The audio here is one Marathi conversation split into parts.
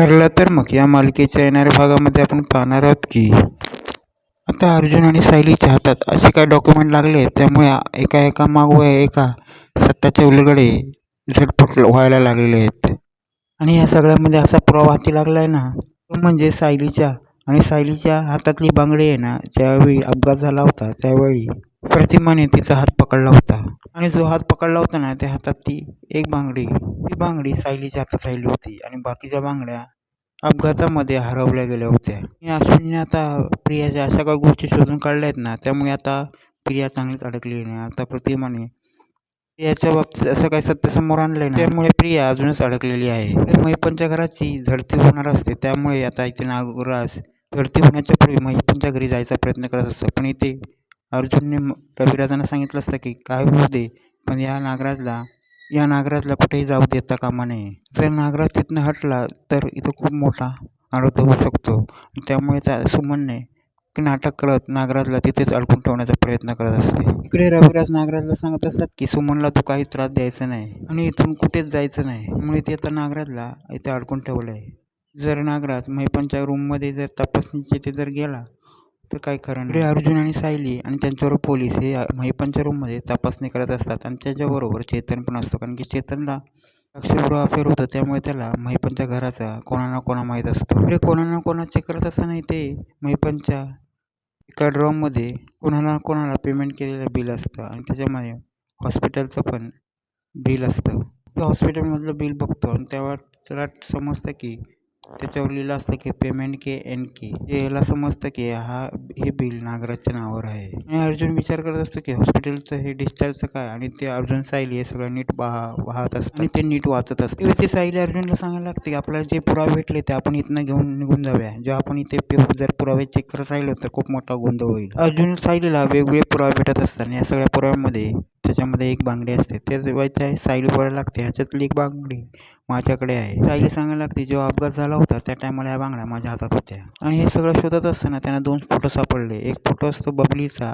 ठरलं तर मग या मालिकेच्या येणाऱ्या भागामध्ये आपण पाहणार आहोत की आता अर्जुन आणि सायलीच्या हातात असे काही डॉक्युमेंट लागले आहेत त्यामुळे एका एका मागोवा एका सत्ताच्या उलगडे झटपट व्हायला लागलेले आहेत. आणि या सगळ्यामध्ये असा पुरावा हाती लागला आहे ना तो म्हणजे सायलीच्या. आणि सायलीच्या हातातली बांगडी आहे ना ज्यावेळी अपघात झाला होता त्यावेळी प्रतिमाने तिचा हात पकडला होता. आणि जो हात पकडला होता ना त्या हातात ती एक बांगडी. ही बांगडी सायलीच्या हातात राहिली होती आणि बाकीच्या बांगड्या अपघातामध्ये हरवल्या गेल्या होत्या. आणि अश्विनीने आता प्रियाच्या अशा काही गोष्टी शोधून काढल्या आहेत ना त्यामुळे आता प्रिया चांगलीच अडकली नाही आता प्रतिमाने प्रियाच्या बाबतीत असं काही सत्य समोर आणलंय ना त्यामुळे प्रिया अजूनच अडकलेली आहे. तर घराची झडती होणार असते त्यामुळे आता इथे नागराज झडती होण्याच्या पूर्वी महिपनच्या घरी जायचा प्रयत्न करत असतो. पण इथे अर्जुनने रविराजांना सांगितलं असतं की काय होऊ दे पण या नागराजला या नागराजला कुठेही जाऊ देता कामा नये. जर नागराज तिथनं हटला तर इथं खूप मोठा अनर्थ होऊ शकतो. त्यामुळे त्या सुमनने नाटक करत नागराजला तिथेच अडकून ठेवण्याचा प्रयत्न करत असते. इकडे रविराज नागराजला सांगत असतात की सुमनला तू काही त्रास द्यायचा नाही आणि इथून कुठेच जायचं नाही. मुळे ते आता नागराजला इथे अडकून ठेवलं आहे जर नागराज मैपणच्या रूममध्ये जर तपासणीचे ते जर गेला तर काय खरं नाही. अर्जुन आणि सायली आणि त्यांच्यावर पोलीस हे महिपनच्या रूममध्ये तपासणी करत असतात आणि त्याच्याबरोबर चेतन पण असतो. कारण की चेतनला अक्षयगृह अफेअर होतं त्यामुळे त्याला महिपनच्या घराचा कोणा ना कोणा माहीत असतो. म्हणजे कोणा ना कोणा चेक करत असताना ते महिपनच्या एका ड्रॉममध्ये कोणाला कोणाला पेमेंट केलेलं बिल असतं आणि त्याच्यामध्ये हॉस्पिटलचं पण बिल असतं. ते हॉस्पिटलमधलं बिल बघतो आणि तेव्हा त्याला समजतं की त्याच्यावर लिहिलं असतं की पेमेंट के एन के याला समजतं की हा हे बिल नागराजच्या नावावर आहे. आणि अर्जुन विचार करत असतो की हॉस्पिटलचं हे डिस्चार्जचं काय? आणि ते अर्जुन सायली हे सगळं नीट पहा वाहत असतं आणि ते नीट वाचत असतं ते सायली अर्जुनला सांगायला लागते की आपल्याला जे पुरावे भेटले ते आपण इथनं घेऊन निघून जाऊया. जेव्हा आपण इथे पे- जर पुरावे चेक करत राहिलो तर खूप मोठा गोंधळ होईल. अर्जुन सायलीला वेगवेगळे पुरावे भेटत असतात. आणि या सगळ्या पुराव्यांमध्ये त्याच्यामध्ये एक बांगडी असते. ते जेव्हा त्या सायली बोलायला लागते ह्याच्यातली एक बांगडी माझ्याकडे आहे. सायली सांगायला लागते जेव्हा अपघात झाला होता त्या टायमाला ह्या बांगड्या माझ्या हातात होत्या. आणि हे सगळं शोधत असताना त्यांना दोन फोटो सापडले. एक फोटो असतो बबलीचा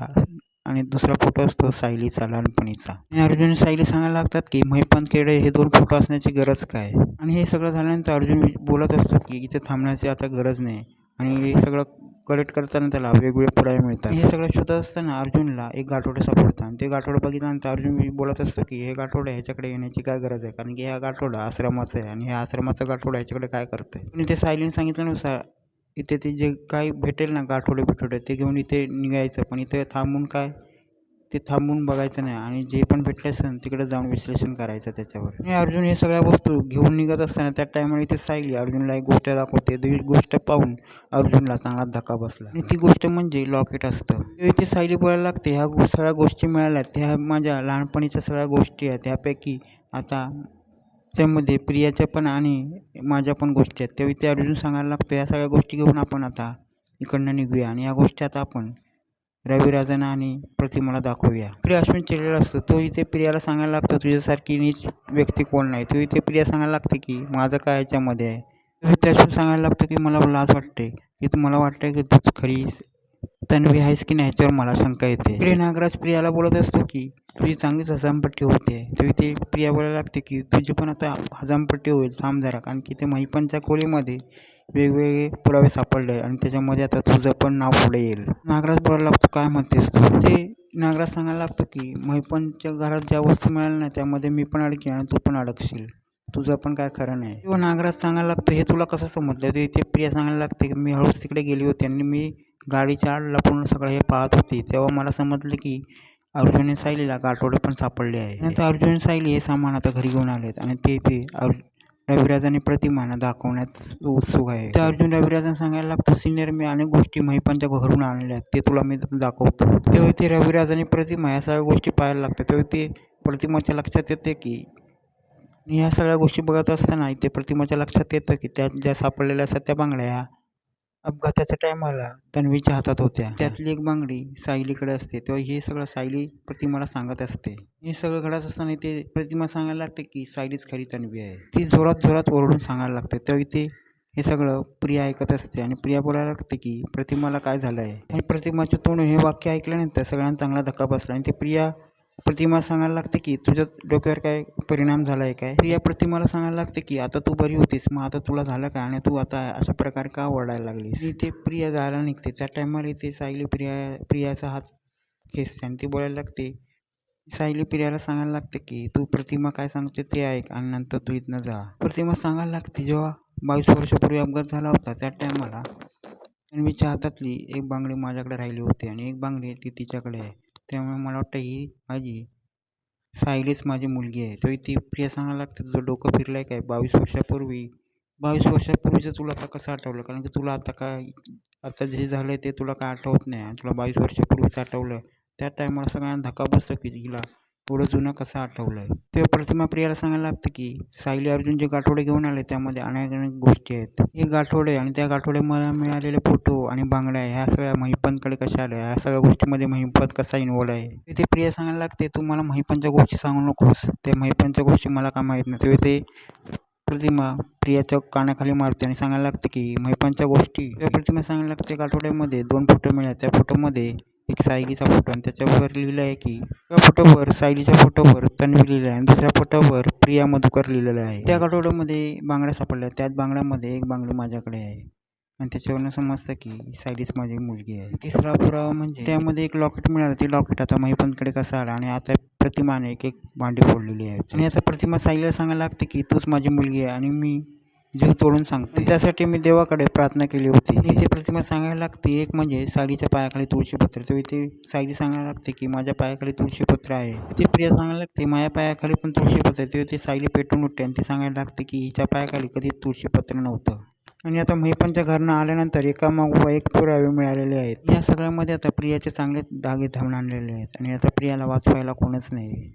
आणि दुसरा फोटो असतो सायलीचा लहानपणीचा. आणि अर्जुन सायली सांगायला लागतात की महिपंत खेडे हे दोन फोटो असण्याची गरज काय? आणि हे सगळं झाल्यानंतर अर्जुन बोलत असतो की इथे थांबण्याची आता गरज नाही. आणि हे सगळं कलेक्ट करताना त्याला वेगवेगळे पुरावे मिळतात. हे सगळं शोधत असताना अर्जुनला एक गाठोडं सापडतं आणि ते गाठोडं बघितल्यानंतर अर्जुन बोलत असतो की हे गाठोडं ह्याच्याकडे येण्याची काय गरज आहे? कारण की ह्या गाठोडा आश्रमाचं आहे आणि ह्या आश्रमाचा गाठोडा ह्याच्याकडे काय करतोय? आणि ते सायलीने सांगितल्यानुसार इथे ते जे काही भेटेल ना गाठोडे बिठोडे ते घेऊन इथे निघायचं. पण इथे थांबून काय? ते थांबून बघायचं नाही आणि जे पण भेटले असेल तिकडे जाऊन विश्लेषण करायचं त्याच्यावर. आणि अर्जुन हे सगळ्या वस्तू घेऊन निघत असताना त्या टायमाला इथे सायली अर्जुनला एक गोष्ट दाखवते. ती गोष्ट पाहून अर्जुनला चांगला धक्का बसला. आणि ती गोष्ट म्हणजे लॉकेट असतं. इथे सायली बोलायला लागते ह्या सगळ्या गोष्टी मिळाल्या. त्या माझ्या लहानपणीच्या सगळ्या गोष्टी आहेत. त्यापैकी आता त्यामध्ये प्रियाच्या पण आणि माझ्या पण गोष्टी आहेत. तेव्हा इथे अर्जुन सांगायला लागतो या सगळ्या गोष्टी घेऊन आपण आता इकडनं निघूया आणि या गोष्टी आता आपण रविराजांना आणि प्रतिमाला दाखवूया. प्रिया अश्विन चिडलेला असतो. तो इथे प्रियाला सांगायला लागतो तुझ्यासारखी नीच व्यक्ती कोण नाही? तो इथे प्रिया सांगायला लागते की माझं काय याच्यामध्ये आहे? तो इथे अश्विन सांगायला लागतो की मला लाज वाटते. की तुम्हाला वाटतं की तू खरी तन्वी आहेस की नाही याच्यावर मला शंका येते. प्रिय नागराज प्रियाला बोलत असतो की तुझी चांगलीच हजामपट्टी होते. तो इथे प्रिया बोलायला लागते की तुझी पण आता हजामपट्टी होईल. थांब जरा. कारण की ते महिपनच्या खोलीमध्ये वेगवेगळे पुरावे सापडले आणि त्याच्यामध्ये आता तुझं पण नाव पुढे येईल. नागराज बोलायला लागतो काय म्हणतेस तू? ते नागराज सांगायला लागतो की महिपनच्या घरात ज्या वस्तू मिळाल्या ना त्यामध्ये मी पण अडकीन आणि तू पण अडकशील. तुझं पण काय खरं नाही. किंवा नागराज सांगायला लागतं हे तुला कसं समजलं? ते इथे प्रिया सांगायला लागते की मी हळूच तिकडे गेली होती आणि मी गाडीच्या आड लपून सगळं हे पाहत होती. तेव्हा मला समजलं की अर्जुन सायलीला गाठोडे पण सापडले आहे. नंतर आता अर्जुन सायली हे सामान आता घरी घेऊन आलेत आणि ते ते अर् रविराज प्रतिमाना दाखवण्यात उत्सुक आहे. त्या अर्जुन रविराजांना सांगायला लागतो सिनियर मी अनेक गोष्टी महिपांच्या घरून आणल्या ते तुला मी दाखवतो. तेव्हा ते रविराजाने प्रतिमा या सगळ्या गोष्टी पाहायला लागतात. तेव्हा ते प्रतिमाच्या लक्षात येते की या ह्या सगळ्या गोष्टी बघत असताना इथे प्रतिमाच्या लक्षात येतं की त्या ज्या सापडलेल्या असतात त्या बांगड्या अपघाताच्या टायमाला तन्वीच्या हातात होत्या. त्यातली एक बांगडी सायलीकडे असते. तेव्हा हे सगळं सायली प्रतिमाला सांगत असते. हे सगळं घडत असताना ते प्रतिमा सांगायला लागते की सायलीच खरी तन्वी आहे. ती जोरात जोरात ओरडून सांगायला लागते. तेव्हा इथे हे सगळं प्रिया ऐकत असते आणि प्रिया बोलायला लागते की प्रतिमाला काय झालं आहे आणि प्रतिमाचे तोंड हे वाक्य ऐकल्यानंतर सगळ्यांना चांगला धक्का बसला आणि ते प्रिया प्रतिमा सांगायला लागते की तुझ्या डोक्यावर काय परिणाम झाला आहे काय प्रिया प्रतिमाला सांगायला लागते की आता तू बरी होतीस मग आता तुला झालं काय? आणि तू आता अशा प्रकारे का ओरडायला लागलीस? इथे प्रिया जायला निघते. त्या टायमाला इथे सायली प्रिया प्रियाचा हात खेचते आणि ती बोलायला लागते सायली प्रियाला सांगायला लागते की तू प्रतिमा काय सांगते ते ऐक आणि नंतर तू इथनं जा. प्रतिमा सांगायला लागते जेव्हा बावीस वर्षापूर्वी अपघात झाला होता त्या टायमाला अन्वीच्या हातातली एक बांगडी माझ्याकडे राहिली होती आणि एक बांगडी ती तिच्याकडे आहे. त्यामुळे मला वाटतं ही माझी सायलीच माझी मुलगी आहे. तो ती प्रिया सांगायला लागते तुझं डोकं फिरलं आहे काय? बावीस वर्षापूर्वी बावीस वर्षापूर्वीचं तुला आता कसं आठवलं? कारण की तुला आता काय आता जे झालं आहे ते तुला काय आठवत नाही आणि तुला बावीस वर्षापूर्वीच आठवलं. त्या टायमाला सगळ्यांना धक्का बसतो की हिला एवढं जुनं कसं आठवलं आहे तेव्हा प्रतिमा प्रियाला सांगायला लागतं की सायली अर्जुन जे गाठोडे घेऊन आले त्यामध्ये अनेक अनेक गोष्टी आहेत. हे गाठोडे आणि त्या गाठोडे मला मिळालेले फोटो आणि बांगड्या ह्या सगळ्या महिपतकडे कशा आल्या? ह्या सगळ्या गोष्टीमध्ये महिपत कसा इन्वॉल्व आहे? तिथे प्रिया सांगायला लागते तू मला महिपनच्या गोष्टी सांगू नकोस. ते महिपतच्या गोष्टी मला काय माहीत नाही तेव्हा ते प्रतिमा प्रियाच्या कानाखाली मारते आणि सांगायला लागते की महिपनच्या गोष्टी. त्या प्रतिमा सांगायला लागते गाठोड्यामध्ये दोन फोटो मिळाले त्या फोटोमध्ये एक सायलीचा फोटो आणि त्याच्यावर लिहिलं आहे की एका फोटोवर सायलीच्या फोटोवर तन्वी लिहिलं आहे आणि दुसऱ्या फोटोवर प्रिया मधुकर लिहिलेलं आहे. त्या आठवड्यामध्ये बांगड्या सापडल्या. त्यात बांगड्यामध्ये एक बांगडी माझ्याकडे आहे. आणि त्याच्यावरनं समजतं की सायलीच माझी मुलगी आहे. तिसरा पुरावा म्हणजे त्यामध्ये एक लॉकेट मिळालं. ते लॉकेट आता महिपंतकडे कसं आलं आणि आता प्रतिमाने एक एक भांडी फोडलेली आहे. आणि आता प्रतिमा सायलीला सांगायला लागते की तूच माझी मुलगी आहे आणि मी जीव तोडून सांगते. त्यासाठी मी देवाकडे प्रार्थना केली होती. इथे प्रतिमा सांगायला लागते. एक म्हणजे सायलीच्या पायाखाली तुळशीपत्र तो इथे सायली सांगायला लागते की माझ्या पायाखाली तुळशीपत्र आहे. इथे प्रिया सांगायला लागते माझ्या पायाखाली पण तुळशीपत्र आहे. ते सायली पेटून उठते आणि ती सांगायला लागते की हिच्या पायाखाली कधी तुळशीपत्र नव्हतं. आणि आता महिपनच्या घरनं आल्यानंतर एका मागोवा एक पुरावे मिळालेले आहेत. या सगळ्यामध्ये आता प्रियाचे चांगले धागे धावून आणलेले आहेत. आणि आता प्रियाला वाचवायला कोणच नाही.